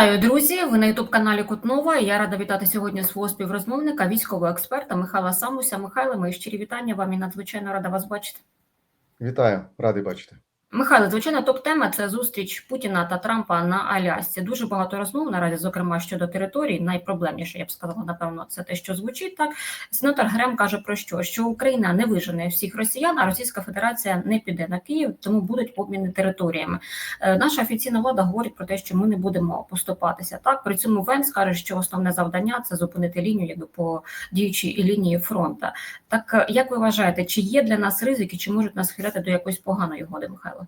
Вітаю, друзі! Ви на ютуб-каналі Кутнова. Я рада вітати сьогодні свого співрозмовника, військового експерта Михайла Самуся. Михайло, мої щирі вітання вам і надзвичайно рада вас бачити. Вітаю, радий бачити. Михайло, звичайно, топ-тема це зустріч Путіна та Трампа на Алясці. Дуже багато розмов наразі, зокрема щодо територій. Найпроблемніше, я б сказала, напевно, це те, що звучить так. Сенатор Грем каже про що? Що Україна не вижене всіх росіян, а Російська Федерація не піде на Київ, тому будуть обміни територіями. Е, Наша офіційна влада говорить про те, що ми не будемо поступатися. Так при цьому Венс каже, що основне завдання це зупинити лінію, якби по діючій лінії фронту. Так е, як ви вважаєте, чи є для нас ризики, чи можуть нас схиляти до якоїсь поганої угоди, Михайло?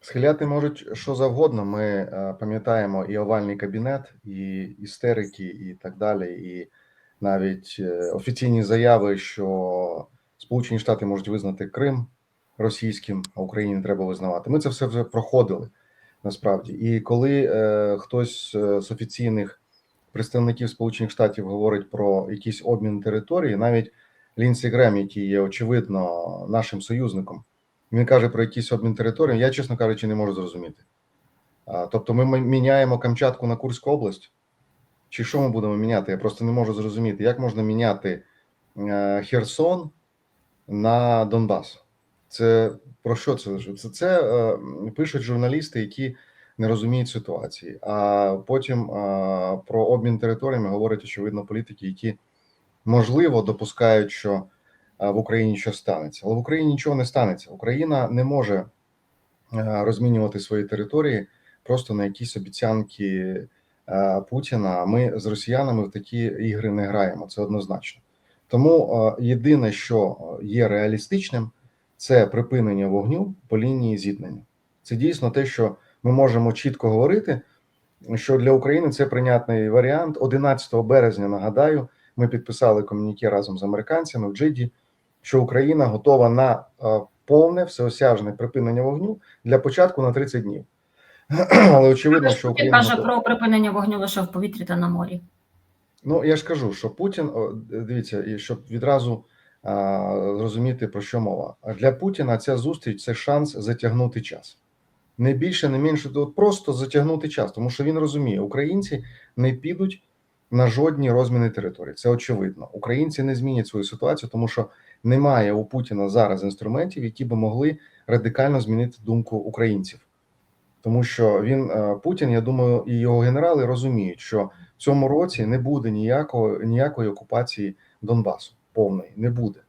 Схиляти можуть що завгодно. Ми е, пам'ятаємо і овальний кабінет, і істерики, і так далі, і навіть е, офіційні заяви, що Сполучені Штати можуть визнати Крим російським, а Україні не треба визнавати. Ми це все вже проходили насправді. І коли е, хтось е, з офіційних представників Сполучених Штатів говорить про якийсь обмін території, навіть Лінсі Грем, який є очевидно нашим союзником. Він каже про якийсь обмін території. Я, чесно кажучи, не можу зрозуміти. А, Тобто, ми міняємо Камчатку на Курську область. Чи що ми будемо міняти? Я просто не можу зрозуміти, як можна міняти е, Херсон на Донбас. Це про що це? Це, це е, пишуть журналісти, які не розуміють ситуації. А потім е, про обмін територіями говорять, очевидно, політики, які можливо допускають, що в Україні що станеться. Але в Україні нічого не станеться. Україна не може е, розмінювати свої території просто на якісь обіцянки е, Путіна. Ми з росіянами в такі ігри не граємо. Це однозначно. Тому е, єдине, що є реалістичним, це припинення вогню по лінії зіткнення. Це дійсно те, що ми можемо чітко говорити, що для України це прийнятний варіант. 11 березня нагадаю, ми підписали комуніке разом з американцями в Джиді, що Україна готова на е, повне всеосяжне припинення вогню для початку на 30 днів. Але очевидно, що Україна каже готова. про припинення вогню лише в повітрі та на морі. Ну я ж кажу, що Путін дивіться, і щоб відразу а, зрозуміти про що мова. Для Путіна ця зустріч це шанс затягнути час. Не більше, не менше, то просто затягнути час, тому що він розуміє, українці не підуть на жодні розміни території. Це очевидно. Українці не змінять свою ситуацію, тому що немає у Путіна зараз інструментів, які би могли радикально змінити думку українців. Тому що він е, Путін, я думаю, і його генерали розуміють, що в цьому році не буде ніякого ніякої окупації Донбасу повної не буде.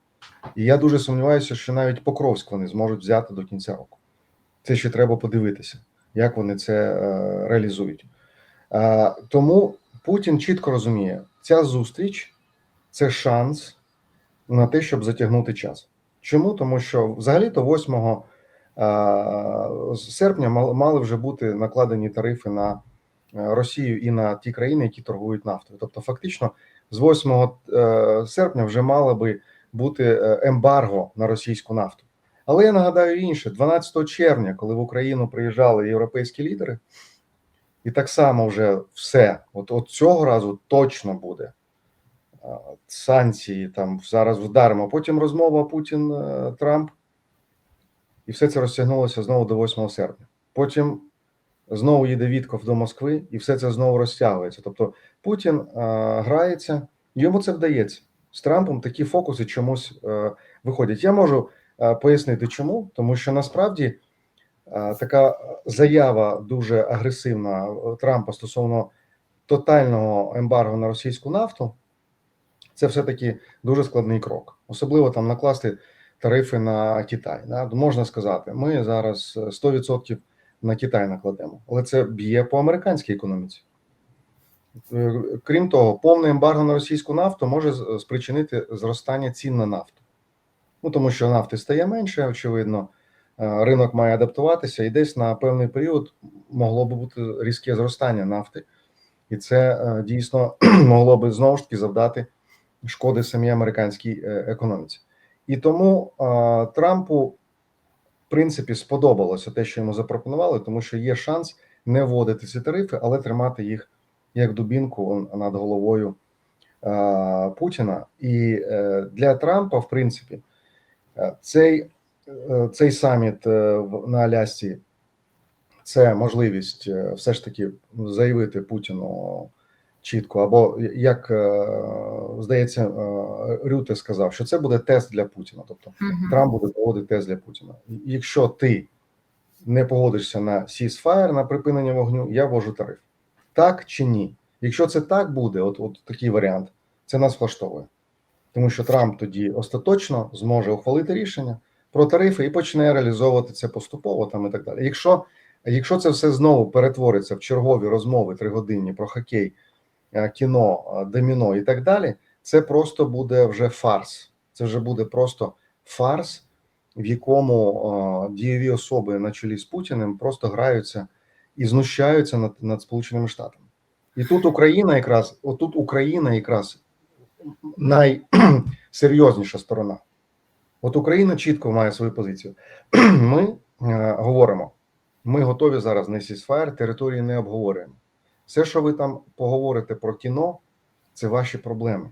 І я дуже сумніваюся, що навіть Покровськ вони зможуть взяти до кінця року. Це ще треба подивитися, як вони це е, реалізують. Е, тому Путін чітко розуміє, ця зустріч це шанс на те, щоб затягнути час. Чому? Тому що взагалі-то 8 е, серпня мал- мали вже бути накладені тарифи на е, Росію і на ті країни, які торгують нафтою. Тобто, фактично, з 8 е, серпня вже мало би бути ембарго на російську нафту. Але я нагадаю інше: 12 червня, коли в Україну приїжджали європейські лідери, і так само вже все, от, от цього разу точно буде санкції. Там зараз вдаримо. Потім розмова Путін Трамп, і все це розтягнулося знову до 8 серпня. Потім знову їде Вітков до Москви, і все це знову розтягується. Тобто Путін е, грається, йому це вдається. З Трампом такі фокуси чомусь е, виходять. Я можу е, пояснити, чому, тому що насправді е, така заява дуже агресивна Трампа стосовно тотального ембарго на російську нафту. Це все-таки дуже складний крок, особливо там накласти тарифи на Китай. Да? Можна сказати, ми зараз е, 100% на Китай накладемо, але це б'є по американській економіці. Е, Крім того, повне ембарго на російську нафту може спричинити зростання цін на нафту. Ну тому що нафти стає менше, очевидно, Е, ринок має адаптуватися, і десь на певний період могло би бути різке зростання нафти, і це е, дійсно могло би знову ж таки завдати шкоди самій американській е, економіці. І тому Трампу, в принципі, сподобалося те, що йому запропонували, тому що є шанс не вводити ці тарифи, але тримати їх як дубінку над головою Путіна. І е, для Трампа, в принципі, е, цей, цей саміт на Алясці це можливість все ж таки заявити Путіну чітко, або як е, здається, е, Рюте сказав, що це буде тест для Путіна. Тобто Мгм. Трамп буде проводити тест для Путіна. Якщо ти не погодишся на ceasefire, на припинення вогню, я ввожу тариф. Так чи ні? Якщо це так буде, от, от такий варіант, це нас влаштовує. Тому що Трамп тоді остаточно зможе ухвалити рішення про тарифи і почне реалізовувати це поступово там і так далі. Якщо, якщо це все знову перетвориться в чергові розмови тригодинні про хокей, кіно, е, доміно і так далі, це просто буде вже фарс. Це вже буде просто фарс, в якому е, дієві особи на чолі з Путіним просто граються і знущаються над, над Сполученими Штатами. І тут Україна якраз, отут Україна якраз найсерйозніша сторона. От Україна чітко має свою позицію. Ми е, говоримо, ми готові зараз на сісфаєр, території не обговорюємо. Все, що ви там поговорите про кіно, це ваші проблеми.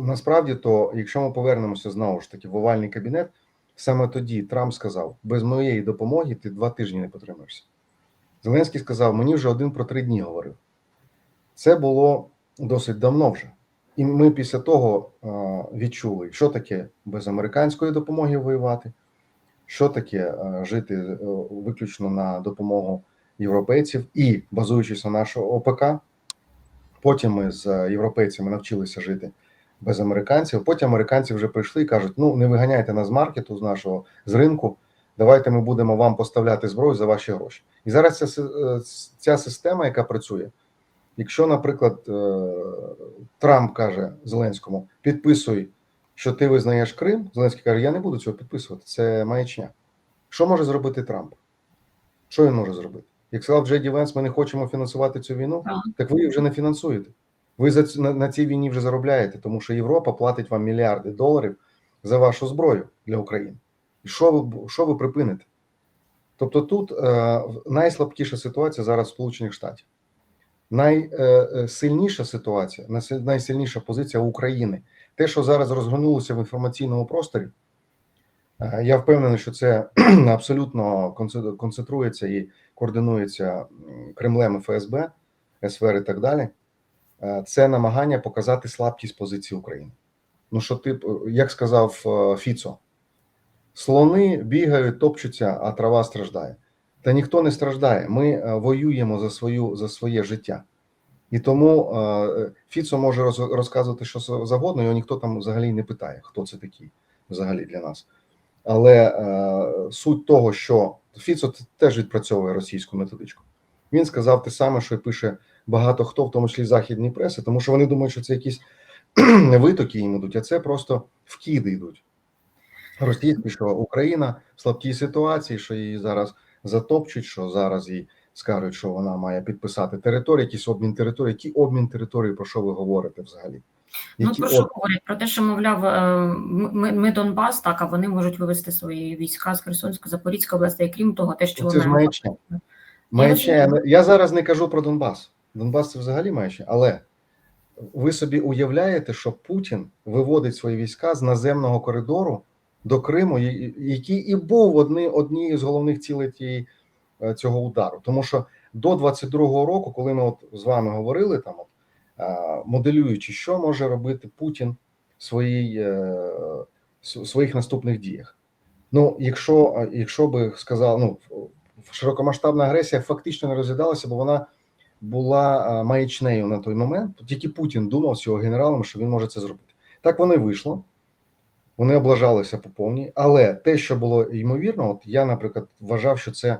Насправді, то, якщо ми повернемося знову ж таки в овальний кабінет, саме тоді Трамп сказав: без моєї допомоги ти два тижні не потримаєшся. Зеленський сказав: мені вже один про три дні говорив. Це було досить давно вже. І ми після того відчули, що таке без американської допомоги воювати, що таке жити е, виключно на допомогу європейців і базуючись на нашого ОПК. Потім ми з європейцями навчилися жити без американців. Потім американці вже прийшли і кажуть: ну не виганяйте нас з маркету, з нашого з ринку. Давайте ми будемо вам поставляти зброю за ваші гроші. І зараз ця, е, ця система, яка працює, якщо, наприклад, е, Трамп каже Зеленському: підписуй, що ти визнаєш Крим, Зеленський каже: Я не буду цього підписувати. Це маячня. Що може зробити Трамп? Що він може зробити? Як сказав Джей Ді Венс, ми не хочемо фінансувати цю війну, Так. так ви її вже не фінансуєте. Ви за на, на цій війні вже заробляєте, тому що Європа платить вам мільярди доларів за вашу зброю для України. І що ви що ви припините? Тобто тут е, найслабкіша ситуація зараз в Сполучених Штатів. Найсильніша ситуація, найсильніша позиція України. Те, що зараз розгорнулося в інформаційному просторі, е, я впевнений, що це абсолютно конце- концентрується і координується Кремлем ФСБ, СВР і так далі. Е, Це намагання показати слабкість позиції України. Ну що ти, як сказав е, Фіцо, слони бігають, топчуться, а трава страждає. Та ніхто не страждає. Ми е, воюємо за свою за своє життя. І тому е, Фіцо може розказувати що завгодно, його ніхто там взагалі не питає, хто це такий взагалі для нас. Але е, суть того, що Фіцо теж відпрацьовує російську методичку. Він сказав те саме, що пише багато хто, в тому числі західні преси, тому що вони думають, що це якісь витоки їм ідуть, а це просто вкиди йдуть. Російські, що Україна в слабкій ситуації, що її зараз затопчуть, що зараз їй скажуть, що вона має підписати територію, якийсь обмін території. Який обмін території, про що ви говорите взагалі? Ну про що говорять? Про те, що мовляв, е, ми, ми Донбас, так, а вони можуть вивести свої війська з Херсонської, Запорізької області, і крім того, те, що Це ж маячня. Маячня. Я, я зараз не кажу про Донбас. Донбас це взагалі маячня. Але ви собі уявляєте, що Путін виводить свої війська з наземного коридору до Криму, який і був одні, однією з головних цілей тієї, е, цього удару. Тому що до 22-го року, коли ми от з вами говорили, там моделюючи, що може робити Путін в своїй, е, своїх наступних діях. Ну, якщо, е, якщо би сказав, ну широкомасштабна агресія фактично не розглядалася, бо вона була е, маячнею на той момент. Тільки Путін думав з його генералом, що він може це зробити. Так воно і вийшло. Вони облажалися по повній, але те, що було ймовірно, от я, наприклад, вважав, що це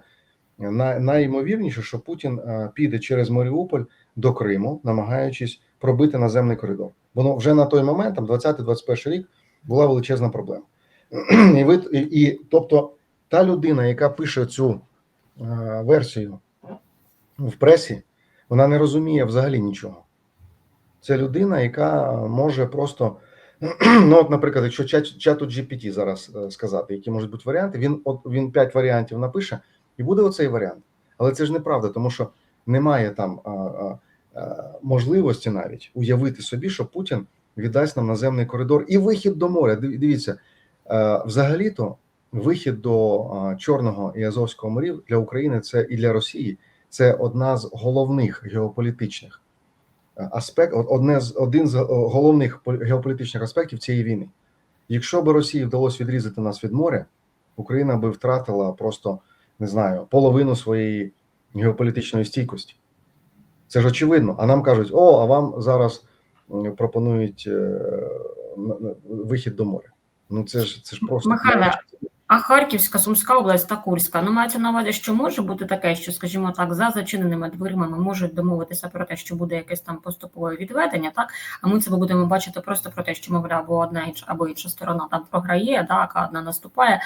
най- найімовірніше, що Путін е, піде через Маріуполь до Криму, намагаючись пробити наземний коридор. Бо ну, вже на той момент, там 20-21 рік, була величезна проблема. І, ви, і, і тобто, та людина, яка пише цю е, версію в пресі, вона не розуміє взагалі нічого. Це людина, яка може просто. Ну, от, наприклад, якщо чату GPT зараз е, сказати, які можуть бути варіанти, він от він 5 варіантів напише, і буде оцей варіант. Але це ж неправда, тому що немає там а, а, можливості навіть уявити собі, що Путін віддасть нам наземний коридор і вихід до моря. Дивіться, е, взагалі-то вихід до Чорного і Азовського морів для України це і для Росії це одна з головних геополітичних аспект, одне з один з е, головних полі- геополітичних аспектів цієї війни. Якщо б Росії вдалося відрізати нас від моря, Україна би втратила просто не знаю половину своєї геополітичної стійкості. Це ж очевидно. А нам кажуть: о, а вам зараз пропонують е, вихід до моря. Ну це ж це ж просто Михайле, А Харківська, Сумська область та Курська. Ну, мається на увазі, що може бути таке, що, скажімо так, за зачиненими дверима ми можуть домовитися про те, що буде якесь там поступове відведення, так а ми це будемо бачити просто про те, що мовляв, або одна інша або інша сторона там програє, так а одна наступає.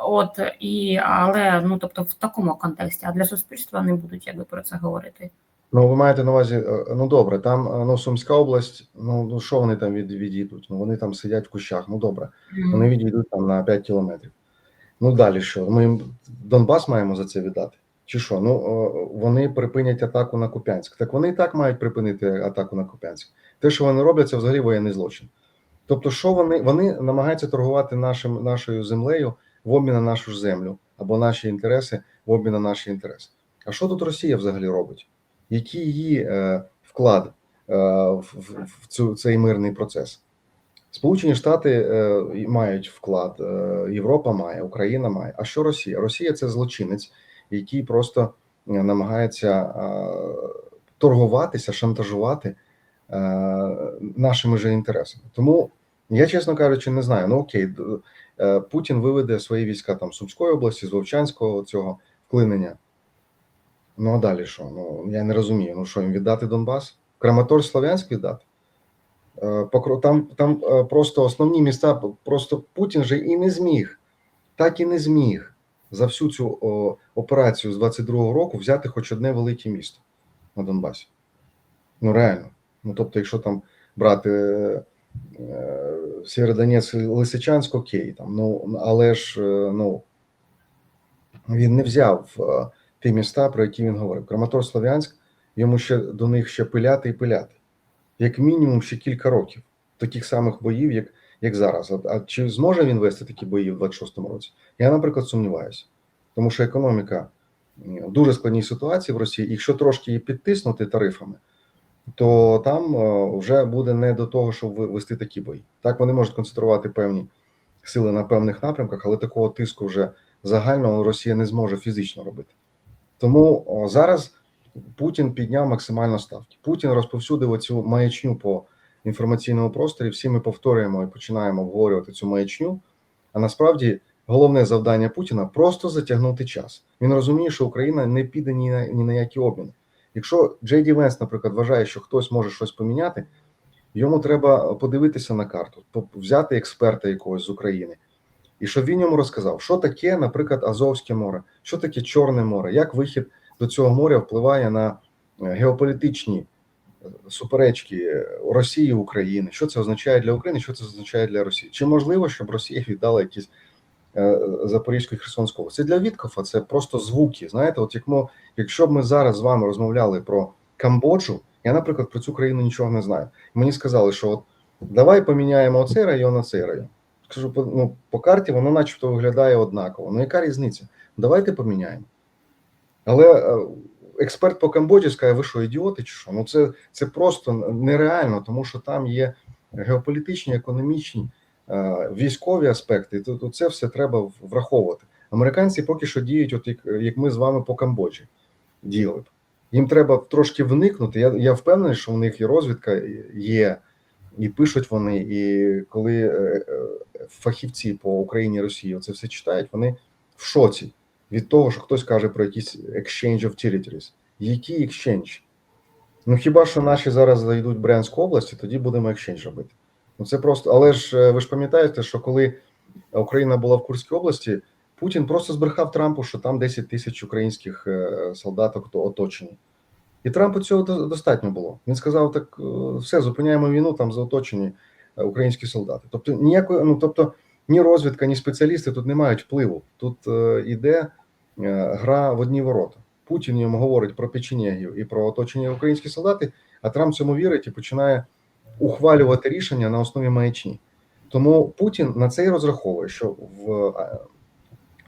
От і але ну тобто в такому контексті, а для суспільства не будуть якби про це говорити. Ну, ви маєте на увазі, е, ну добре, там е, ну Сумська область, ну, ну що вони там від, відійдуть? Ну вони там сидять в кущах. Ну добре, вони відійдуть там на 5 кілометрів. Ну далі що? Ми їм Донбас маємо за це віддати? Чи що? Ну е, вони припинять атаку на Куп'янськ. Так вони і так мають припинити атаку на Куп'янськ. Те, що вони роблять, це взагалі воєнний злочин. Тобто, що вони вони намагаються торгувати нашим нашою землею в обмін на нашу ж землю або наші інтереси в обмін на наші інтереси. А що тут Росія взагалі робить? Який її е, вклад е, в, цю цей мирний процес? Сполучені Штати е, мають вклад, Європа має, Україна має. А що Росія? Росія це злочинець, який просто намагається торгуватися, шантажувати нашими же інтересами. Тому я, чесно кажучи, не знаю. Ну окей, Путін виведе свої війська там Сумської області, з Вовчанського цього вклинення. Ну а далі що? Ну я не розумію. Ну що їм віддати Донбас? Краматорськ Слов'янськ віддати? Е, Там, там е, просто основні міста, просто Путін же і не зміг, так і не зміг за всю цю операцію з 22-го року взяти хоч одне велике місто на Донбасі. Ну реально. Ну тобто, якщо там брати е, е, Лисичанськ, окей, там, ну але ж е, ну він не взяв ті міста, про які він говорив. Краматорськ Слов'янськ, йому ще до них ще пиляти і пиляти як мінімум ще кілька років таких самих боїв, як як зараз. А, чи зможе він вести такі бої в 26-му році? Я, наприклад, сумніваюся, тому що економіка в дуже складній ситуації в Росії. Якщо трошки її підтиснути тарифами, то там е, вже буде не до того, щоб вести такі бої. Так вони можуть концентрувати певні сили на певних напрямках, але такого тиску вже загального Росія не зможе фізично робити. Тому зараз Путін підняв максимально ставки. Путін розповсюдив оцю маячню по інформаційному просторі. Всі ми повторюємо і починаємо обговорювати цю маячню. А насправді головне завдання Путіна просто затягнути час. Він розуміє, що Україна не піде ні на ні на які обміни. Якщо Джей Ді Венс, наприклад, вважає, що хтось може щось поміняти, йому треба подивитися на карту, взяти експерта якогось з України, і щоб він йому розказав, що таке, наприклад, Азовське море, що таке Чорне море, як вихід до цього моря впливає на е, геополітичні е, суперечки Росії і України. Що це означає для України? Що це означає для Росії? Чи можливо, щоб Росія віддала якісь е, Запорізьку і Херсонську область? Це для Віткофа, це просто звуки. Знаєте, от як ми, якщо б ми зараз з вами розмовляли про Камбоджу, я, наприклад, про цю країну нічого не знаю. Мені сказали, що от давай поміняємо оцей район на цей район. Скажу, по, ну, по карті воно начебто виглядає однаково. Ну яка різниця? Давайте поміняємо. Але е, експерт по Камбоджі скаже, ви що, ідіоти чи що? Ну це, це просто нереально, тому що там є геополітичні, економічні, е, військові аспекти. То, то це все треба враховувати. Американці поки що діють, от як, як ми з вами по Камбоджі діяли б. Їм треба трошки вникнути. Я, я впевнений, що в них і розвідка є, і пишуть вони. І коли е, фахівці по Україні і Росії це все читають, вони в шоці від того, що хтось каже про якийсь exchange of territories. Який exchange? Ну хіба що наші зараз зайдуть в Брянську область, і тоді будемо exchange робити. Ну це просто, але ж е, ви ж пам'ятаєте, що коли Україна була в Курській області, Путін просто збрехав Трампу, що там 10 тисяч українських е, солдаток то оточені. І Трампу цього достатньо було. Він сказав: так е, все, зупиняємо війну, там заоточені українські солдати. Тобто ніякої, ну тобто ні розвідка, ні спеціалісти тут не мають впливу. Тут е, іде е, гра в одні ворота. Путін йому говорить про печенєгів і про оточення українські солдати, а Трамп цьому вірить і починає ухвалювати рішення на основі маячні. Тому Путін на це і розраховує, що в е,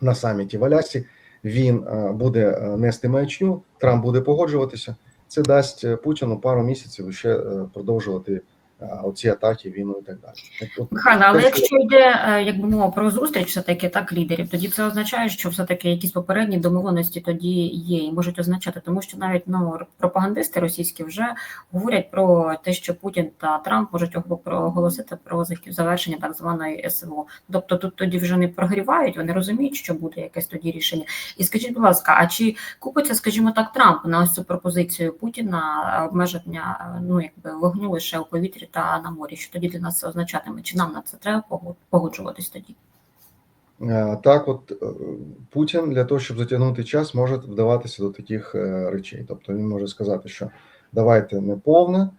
на саміті в Алясці. Він е, буде е, нести маячню, Трамп буде погоджуватися. Це дасть е, Путіну пару місяців ще е, продовжувати е, оці атаки, війну і так далі. Михайло, але якщо йде е, якби мова про зустріч, все таки так лідерів, тоді це означає, що все таки якісь попередні домовленості тоді є і можуть означати, тому що навіть ну пропагандисти російські вже говорять про те, що Путін та Трамп можуть ого- проголосити про завершення так званої СВО. Тобто тут тоді вже не прогрівають, вони розуміють, що буде якесь тоді рішення. І скажіть, будь ласка, а чи купиться, скажімо так, Трамп на ось цю пропозицію Путіна обмеження е, ну якби вогню лише у повітрі та на морі? Що тоді для нас це означатиме? Чи нам на це треба погод- погоджуватись тоді? Е, Так, от е, Путін для того, щоб затягнути час, може вдаватися до таких е, речей. Тобто він може сказати, що давайте не повне,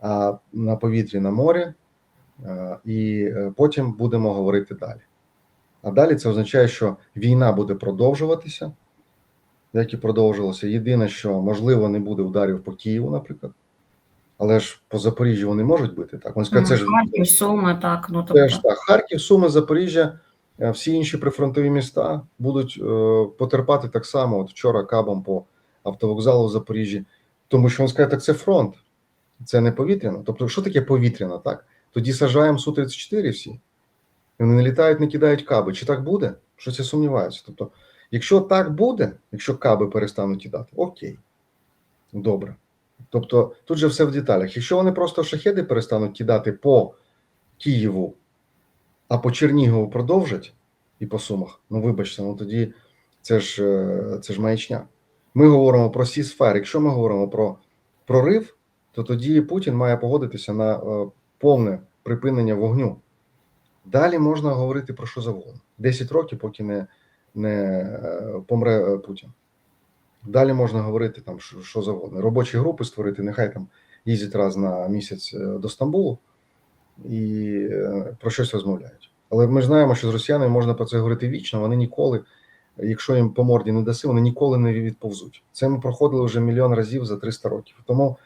а на повітрі на морі, і потім будемо говорити далі. А далі це означає, що війна буде продовжуватися, як і продовжилося. Єдине, що можливо не буде ударів по Києву, наприклад. Але ж по Запоріжжю вони можуть бити так. Вони скажуть, це ж Харків, Суми, так ну Це ж тобто так, Харків, Суми, Запоріжжя, е, всі інші прифронтові міста будуть е, потерпати так само. От вчора кабом по автовокзалу в Запоріжжі, тому що він скаже, так це фронт, це не повітряно. Тобто, що таке повітряно? Так тоді сажаємо су 34 всі. І Вони не літають, не кидають каби. Чи так буде? Щось я сумніваюся. Тобто, якщо так буде, якщо каби перестануть кидати, окей, добре. Тобто, тут же все в деталях. Якщо вони просто шахеди перестануть кидати по Києву, а по Чернігову продовжать і по Сумах, ну вибачте, ну тоді це ж е, це ж маячня. Ми говоримо про сісфер. Якщо ми говоримо про прорив, то тоді Путін має погодитися на е, повне припинення вогню. Далі можна говорити про що завгодно. 10 років, поки не, не е, помре Путін. Далі можна говорити там що, що завгодно. Робочі групи створити, нехай там їздять раз на місяць е, до Стамбулу і е, про щось розмовляють. Але ми ж знаємо, що з росіянами можна про це говорити вічно. Вони ніколи, якщо їм по морді не даси, вони ніколи не відповзуть. Це ми проходили вже мільйон разів за 300 років. Тому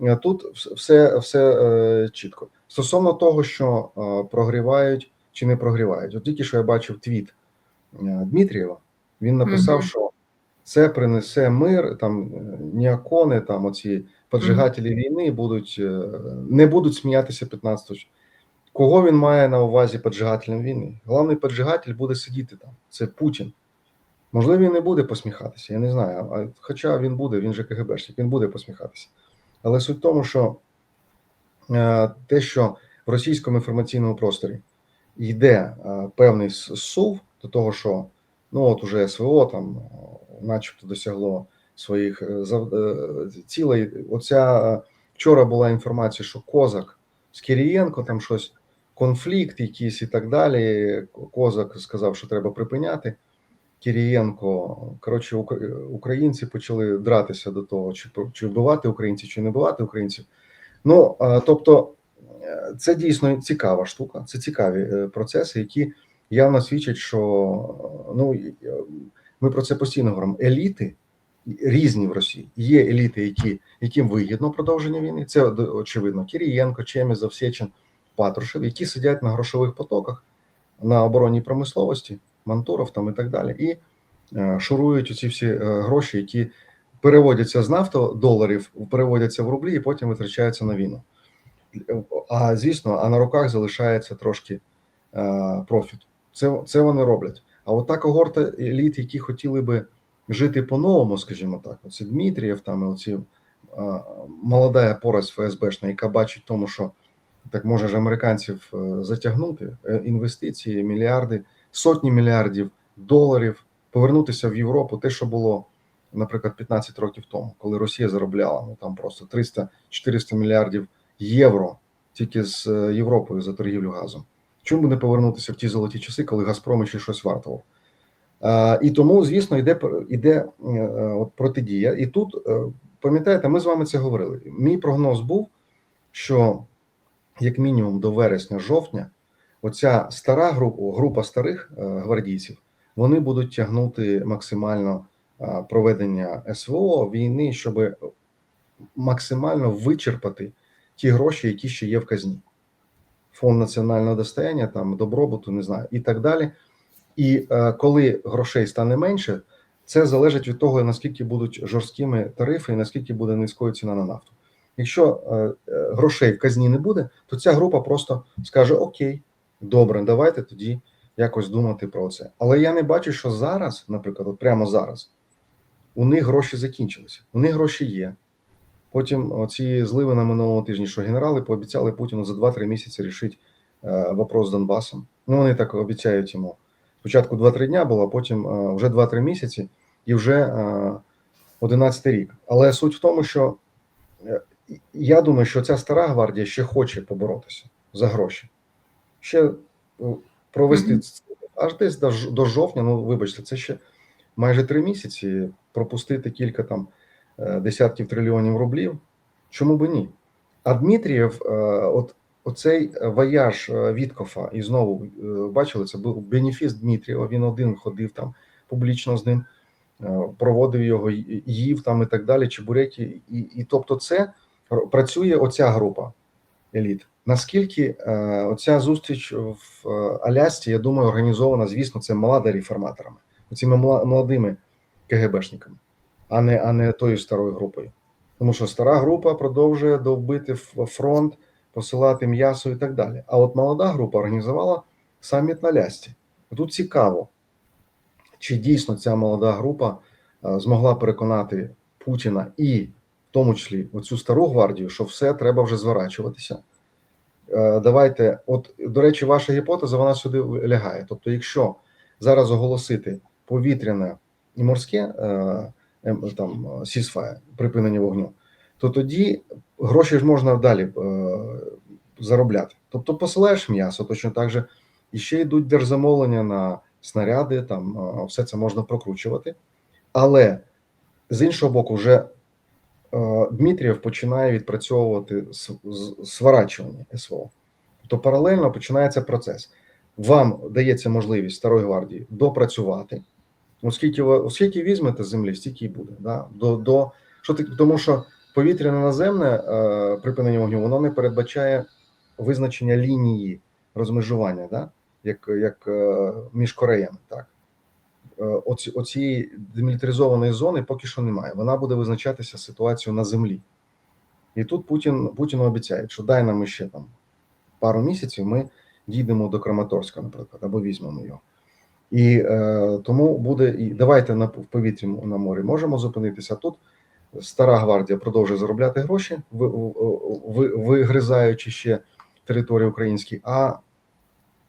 е, тут все, все чітко. Стосовно того, що прогрівають чи не прогрівають, от тільки що я бачив твіт Дмитрієва. Він написав, що це принесе мир, там е, ніакони, там оці поджигателі війни будуть е, не будуть сміятися 15 ч- Кого він має на увазі поджигателем війни? Головний поджигатель буде сидіти там. Це Путін. Можливо, він не буде посміхатися, я не знаю. Хоча він буде, він же КГБшник, він буде посміхатися. Але суть в тому, що е, те, що в російському інформаційному просторі йде певний сув до того, що ну от уже СВО там, е, начебто, досягло своїх е, е, цілей. Оця вчора була інформація, що Козак з Кирієнко там щось, конфлікт якийсь і так далі. Козак сказав, що треба припиняти. Кирієнко, коротше, українці почали дратися до того, чи чи вбивати українців, чи не вбивати українців. Ну тобто, це дійсно цікава штука, це цікаві процеси, які явно свідчать, що е, ну е, ми про це постійно говоримо. Еліти різні в Росії. Є еліти, які яким вигідно продовження війни. Це очевидно. Кирієнко, Чемізов, Сечин, Патрушев, які сидять на грошових потоках на оборонній промисловості, Мантуров там і так далі, і е, шурують оці всі гроші, які переводяться з нафтодоларів, переводяться в рублі і потім витрачаються на війну. А звісно, а на руках залишається трошки е, профіт. Це, це вони роблять. А от та когорта еліт, які хотіли би жити по-новому, скажімо так, оці Дмитрієв, там оці молода порость ФСБшна, яка бачить тому, що так може ж американців е, затягнути е, інвестиції, мільярди, сотні мільярдів доларів, повернутися в Європу, те, що було, наприклад, 15 років тому, коли Росія заробляла ну там просто 300-400 мільярдів євро тільки з е, Європою за торгівлю газом. Чому би не повернутися в ті золоті часи, коли Газпром ще щось вартував? І тому, звісно, йде йде е, е, от протидія. І тут е, пам'ятаєте, ми з вами це говорили. Мій прогноз був, що як мінімум до вересня-жовтня, оця стара група, група старих гвардійців, вони будуть тягнути максимально проведення СВО війни, щоб максимально вичерпати ті гроші, які ще є в казні. Фонд національного достояння, там добробуту, не знаю, і так далі. І е, коли грошей стане менше, це залежить від того, наскільки будуть жорсткими тарифи і наскільки буде низькою ціна на нафту. Якщо е, е, грошей в казні не буде, то ця група просто скаже: Окей, добре, давайте тоді якось думати про це. Але я не бачу, що зараз, наприклад, от прямо зараз, у них гроші закінчилися. У них гроші є. Потім ці зливи на минулому тижні, що генерали пообіцяли Путіну за 2-3 місяці рішити е, вопрос з Донбасом. Ну, вони так обіцяють йому. Спочатку 2-3 дня було, а потім е, вже 2-3 місяці і вже е, 11 рік. Але суть в тому, що е, я думаю, що ця стара гвардія ще хоче поборотися за гроші. Ще е, провести Мгм. ц- аж десь до, до жовтня, ну вибачте, це ще майже три місяці пропустити кілька там е, десятків трильйонів рублів. Чому би ні? А Дмитрієв, е, от оцей вояж е, Віткофа, і знову е, бачили, це був бенефіс Дмитрієва. Він один ходив там публічно з ним, е, проводив його, їв там і так далі, чебуреки. І, і тобто, це працює оця група еліт. Наскільки е, оця зустріч в е, Алясці, я думаю, організована, звісно, це молода реформаторами, оціми молодими КГБшниками, а не, а не тою старою групою. Тому що стара група продовжує довбити фронт, посилати м'ясо і так далі. А от молода група організувала саміт на Лясці. Тут цікаво, чи дійсно ця молода група е, змогла переконати Путіна і в тому числі оцю стару гвардію, що все треба вже зворачуватися. Е, Давайте, от до речі, ваша гіпотеза вона сюди лягає. Тобто, якщо зараз оголосити повітряне і морське е, там сісфає, припинення вогню, то тоді гроші ж можна далі е, заробляти. Тобто посилаєш м'ясо, точно так же, і ще йдуть держзамовлення на снаряди, там е, все це можна прокручувати. Але з іншого боку, вже е, Дмитрієв починає відпрацьовувати сворачування СВО. Тобто паралельно починається процес. Вам дається можливість старої гвардії допрацювати. Оскільки оскільки візьмете землі, стільки і буде. Да? До, до, що таке? Тому що повітряне наземне е, припинення вогню воно не передбачає визначення лінії розмежування, да? як, як е, між Кореями. Так? Е, оці, оцієї демілітаризованої зони поки що немає. Вона буде визначатися ситуацією на землі. І тут Путін Путіну обіцяє, що дай нам ще там пару місяців, ми дійдемо до Краматорська, наприклад, або візьмемо його. І е, тому буде і давайте на в повітрі на морі можемо зупинитися тут. Стара гвардія продовжує заробляти гроші, ви, ви, вигризаючи ще території українські, а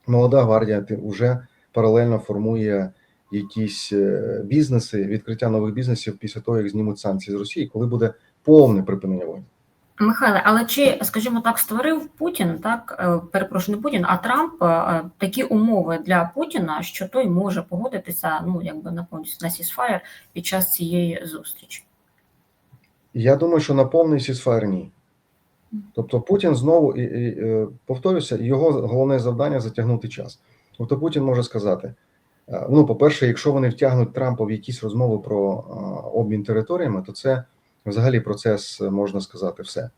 молода гвардія вже паралельно формує якісь е, бізнеси, відкриття нових бізнесів після того, як знімуть санкції з Росії, коли буде повне припинення війни. Михайле, але чи, скажімо так, створив Путін, так е, перепрошую, не Путін, а Трамп е, такі умови для Путіна, що той може погодитися, ну якби на повністю на сісфаєр під час цієї зустрічі? Я думаю, що на повний сісфайр ні. Тобто Путін знову і, і, е, повторюся, його головне завдання затягнути час. Тобто Путін може сказати: ну, по-перше, якщо вони втягнуть Трампа в якісь розмови про обмін територіями, то це взагалі процес можна сказати все.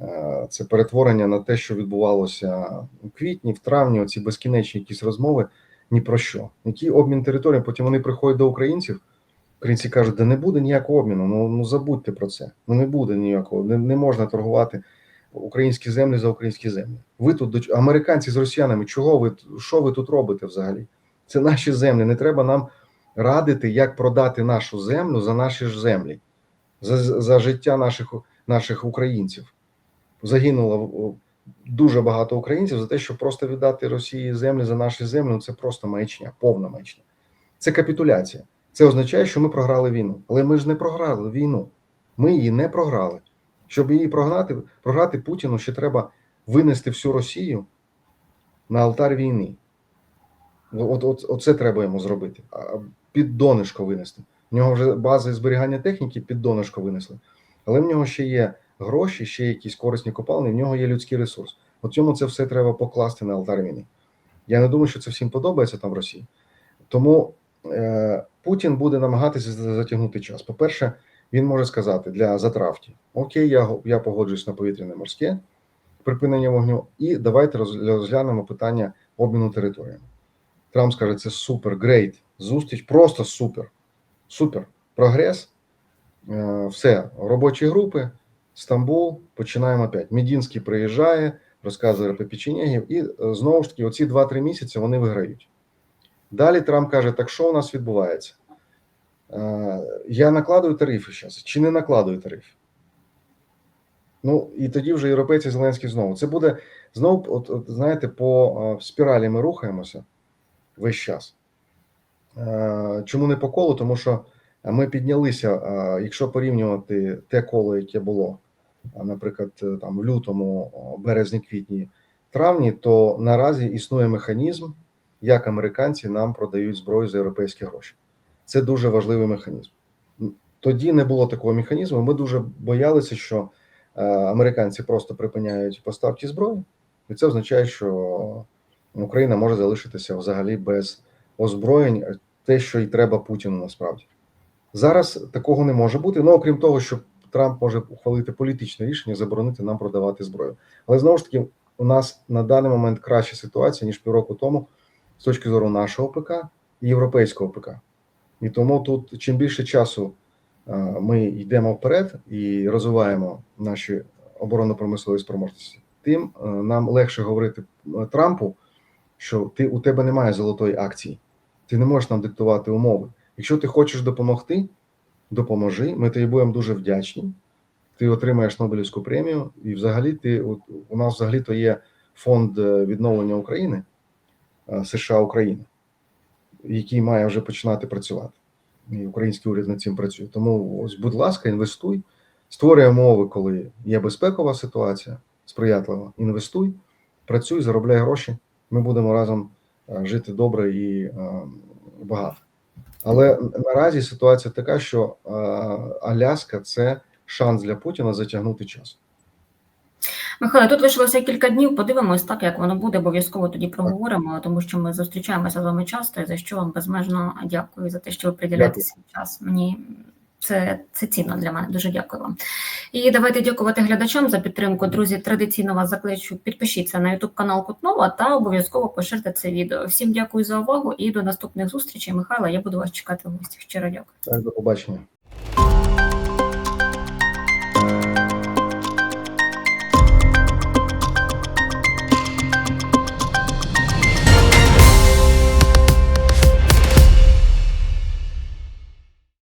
Е, Це перетворення на те, що відбувалося у квітні, в травні, оці безкінечні якісь розмови ні про що. Який обмін територіями, потім вони приходять до українців. Українці кажуть, да не буде ніякого обміну. Ну ну забудьте про це. Ну не буде ніякого. Не, не можна торгувати українські землі за українські землі. Ви тут американці з росіянами. Чого ви що ви тут робите взагалі? Це наші землі. Не треба нам радити, як продати нашу землю за наші ж землі, за, за життя наших наших українців. Загинуло дуже багато українців за те, щоб просто віддати Росії землі за наші землі. Ну це просто маячня, повна маячня. Це капітуляція. Це означає, що ми програли війну. Але ми ж не програли війну. Ми її не програли. Щоб її прогнати, програти Путіну, ще треба винести всю Росію на алтар війни. От, от, Оце треба йому зробити. Під донишко винести. В нього вже бази зберігання техніки під донишко винесли. Але в нього ще є гроші, ще якісь корисні копалини, в нього є людський ресурс. От йому це все треба покласти на алтар війни. Я не думаю, що це всім подобається там в Росії. Тому е, Путін буде намагатися затягнути час. По-перше, він може сказати для затравки: Окей, я я погоджуюсь на повітряне морське припинення вогню, і давайте розглянемо питання обміну територіями. Трамп скаже, це супер, грейт, зустріч, просто супер. Супер. Прогрес. Е, Все, робочі групи, Стамбул, починаємо опять. Мідінський приїжджає, розказує про печенєгів, і е, знову ж таки, оці 2-3 місяці вони виграють. Далі Трамп каже: так що у нас відбувається? Е, Я накладую тарифи зараз, чи не накладую тарифи? Ну, і тоді вже європейці Зеленський знову. Це буде знову, от, от знаєте, по спіралі ми рухаємося весь час. Е, Чому не по колу? Тому що ми піднялися, е, якщо порівнювати те коло, яке було, наприклад, е, там в лютому, березні, квітні, травні, то наразі існує механізм, як американці нам продають зброю за європейські гроші. Це дуже важливий механізм. Тоді не було такого механізму. Ми дуже боялися, що американці просто припиняють поставки зброї, і це означає, що Україна може залишитися взагалі без озброєнь, те, що й треба Путіну насправді. Зараз такого не може бути. Ну окрім того, що Трамп може ухвалити політичне рішення, заборонити нам продавати зброю. Але знову ж таки, у нас на даний момент краща ситуація ніж півроку тому, з точки зору нашого ПК і європейського ПК. І тому тут чим більше часу е, ми йдемо вперед і розвиваємо наші оборонно-промислові спроможності, тим е, нам легше говорити е, Трампу, що ти у тебе немає золотої акції, ти не можеш нам диктувати умови. Якщо ти хочеш допомогти, допоможи. Ми тобі будемо дуже вдячні. Ти отримаєш Нобелівську премію, і взагалі ти от, у нас взагалі то є фонд е, відновлення України е, США Україна, який має вже починати працювати. І український уряд над цим працює. Тому ось, будь ласка, інвестуй, створюй умови, коли є безпекова ситуація, сприятлива. Інвестуй, працюй, заробляй гроші. Ми будемо разом жити добре і е, багато. Але наразі ситуація така, що е, Аляска це шанс для Путіна затягнути час. Михайло, тут лишилося кілька днів. Подивимось, так як воно буде. Обов'язково тоді проговоримо, тому що ми зустрічаємося з вами часто. І за що вам безмежно дякую за те, що ви приділяєте свій час. Мені це, це цінно для мене. Дуже дякую вам. І давайте дякувати глядачам за підтримку. Друзі, традиційно вас закличу. Підпишіться на YouTube канал Кутнова та обов'язково поширте це відео. Всім дякую за увагу і до наступних зустрічей. Михайло, я буду вас чекати в гості. Щиро дякую. Так, до побачення.